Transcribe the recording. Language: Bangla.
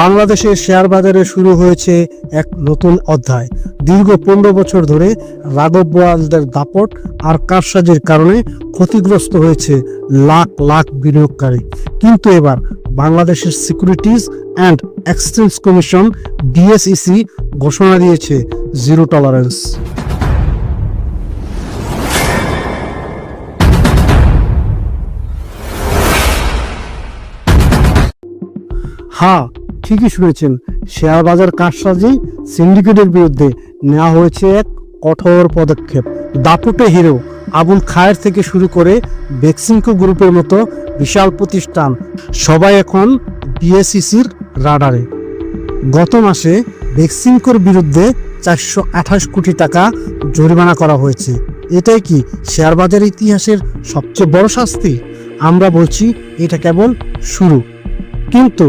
বাংলাদেশের শেয়ার বাজারে শুরু হয়েছে এক নতুন অধ্যায়। দীর্ঘ পনেরো বছর ধরে রাঘব বোয়ালদের দাপট আর কারসাজির কারণে ক্ষতিগ্রস্ত হয়েছে লাখ লাখ বিনিয়োগকারী। কিন্তু এবার বাংলাদেশের securities and exchange commission BSEC ঘোষণা দিয়েছে জিরো টলারেন্স। হ্যাঁ ঠিকই শুনেছেন, শেয়ার বাজার কারসাজি সিন্ডিকেটের বিরুদ্ধে নেওয়া হয়েছে এক কঠোর পদক্ষেপ। দাপুটে হিরো আবুল খায়ের থেকে শুরু করে বেক্সিমকো গ্রুপের মতো বিশাল প্রতিষ্ঠান সবাই এখন বিএসইসির রাডারে। গত মাসে বেক্সিমকোর বিরুদ্ধে চারশো আঠাশ কোটি টাকা জরিমানা করা হয়েছে। এটাই কি শেয়ার বাজার ইতিহাসের সবচেয়ে বড় শাস্তি? আমরা বলছি, এটা কেবল শুরু। কিন্তু